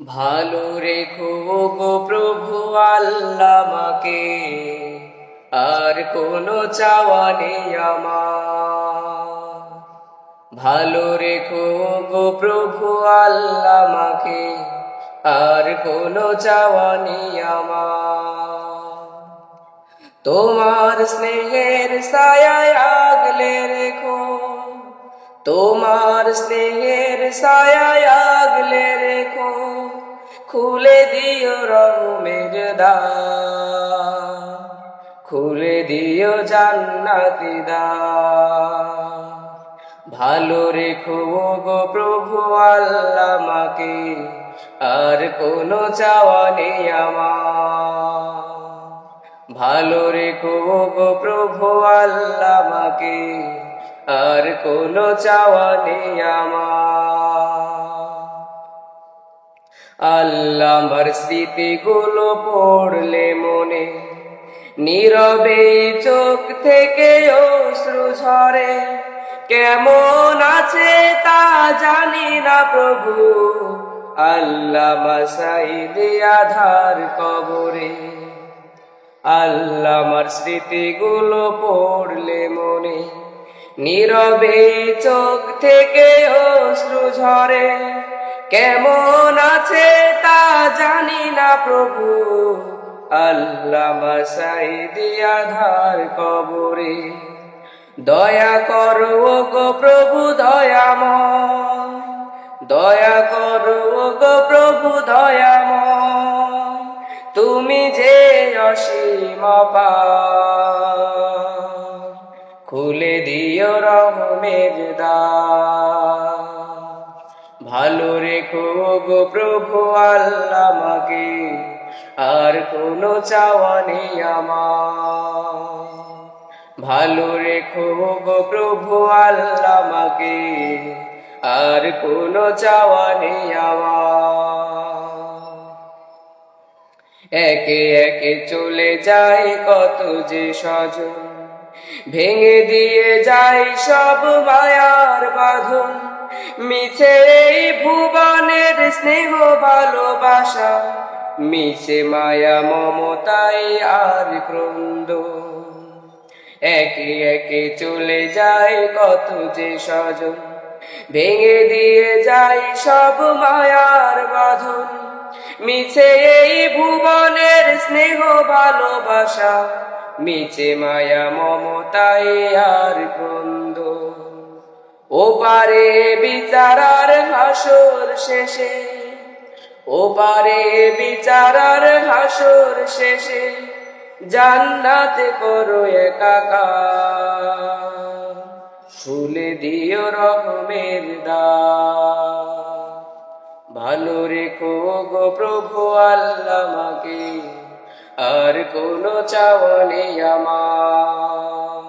ভালো রেখো গো প্রভু আল্লামাকে, আর কোনো চাওয়া নেই আমার। ভালো রেখো গো প্রভু আল্লামাকে, আর কোনো চাওয়া নেই আমার। তোমার স্নেহের ছায়ায় আগলে রেখো তোমার স্নেহের ছায়ায় আগলে রেখো, খুলে দিও রহমের দা খুলে দিও জান্নাতি দা ভালো রেখো গো প্রভু আল্লাহ মাকে আর কোনো চাওয়া নেই আমার। ভালো রেখো গো প্রভু আল্লামাকে আর কোনো চাওয়া নেই আমার। আল্লাহ আমার স্মৃতিগুলো পড়লে মনে, নীরবে চোখ থেকে অশ্রু ঝরে। কেমন আছে তা জানি না প্রভু, আল্লাহ মাসাইদে আধার কবরে। আল্লাহ আমার স্মৃতিগুলো পড়লে মনে নীরবে চোখ থেকে অশ্রু ঝরে। কেমন আছে তা জানি না প্রভু। আল্লাহ মাসাই দিয়াধার কবরে। দয়া করো গো প্রভু দয়াম দয়া করো গো প্রভু দয়াম তুমি যে অসীম পার খুলে দিও রহমের দ্বার ভালো রেখো গো প্রভু আল্লামাকে আর কোনো চাওয়া নেই আমার। ভালো রেখো গো প্রভু আল্লামাকে আর কোনো চাওয়া নেই আমার। একে একে চলে যায় কত যে স্বজন ভেঙে দিয়ে যায় সব মায়ার বাঁধন। মিছে এই ভুবনের স্নেহ ভালোবাসা, মিছে মায়া মমতাই আর ক্রন্দ। একে একে চলে যায় কত যে স্বজন, ভেঙে দিয়ে যায় সব মায়ার বাঁধন। মিছে এই ভুবনের স্নেহ ভালোবাসা মিছে মায়া মমতাই আর ও পারে বিচারার হাসর শেষে ও পারে বিচারার হাসর শেষে, জান্নাতে করো একাকার। খুলে দিও রহমের দা ভালো রেখো গো প্রভু আল্লামাকে আর কোনো চাওয়া আমার।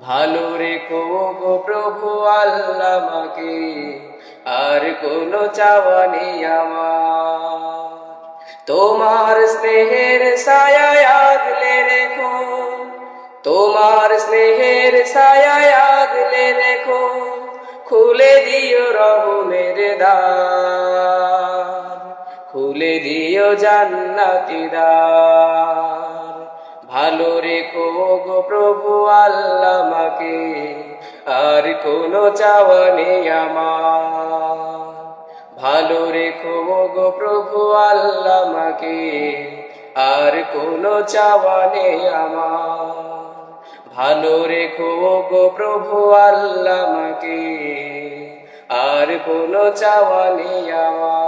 ভালো রেখো গো প্রভু আল্লামাকে আর কোনো চাওয়া আমার। তোমার স্নেহের ছায়ায় আগলে রেখো, তোমার স্নেহের ছায়ায় আগলে রেখো, খুলে দিও রহমের দ্বার খুলে দিও জান্নাতি দ্বার। ভালো রেখো গো প্রভু আল্লামাকে, আর কোনো চাওয়া নেই আমার। ভালো রেখো গো প্রভু আল্লামাকে, আর কোনো চাওয়া নেই আমার। ভালো রেখো গো প্রভু আল্লামাকে, আর কোনো চাওয়া নেই আমার।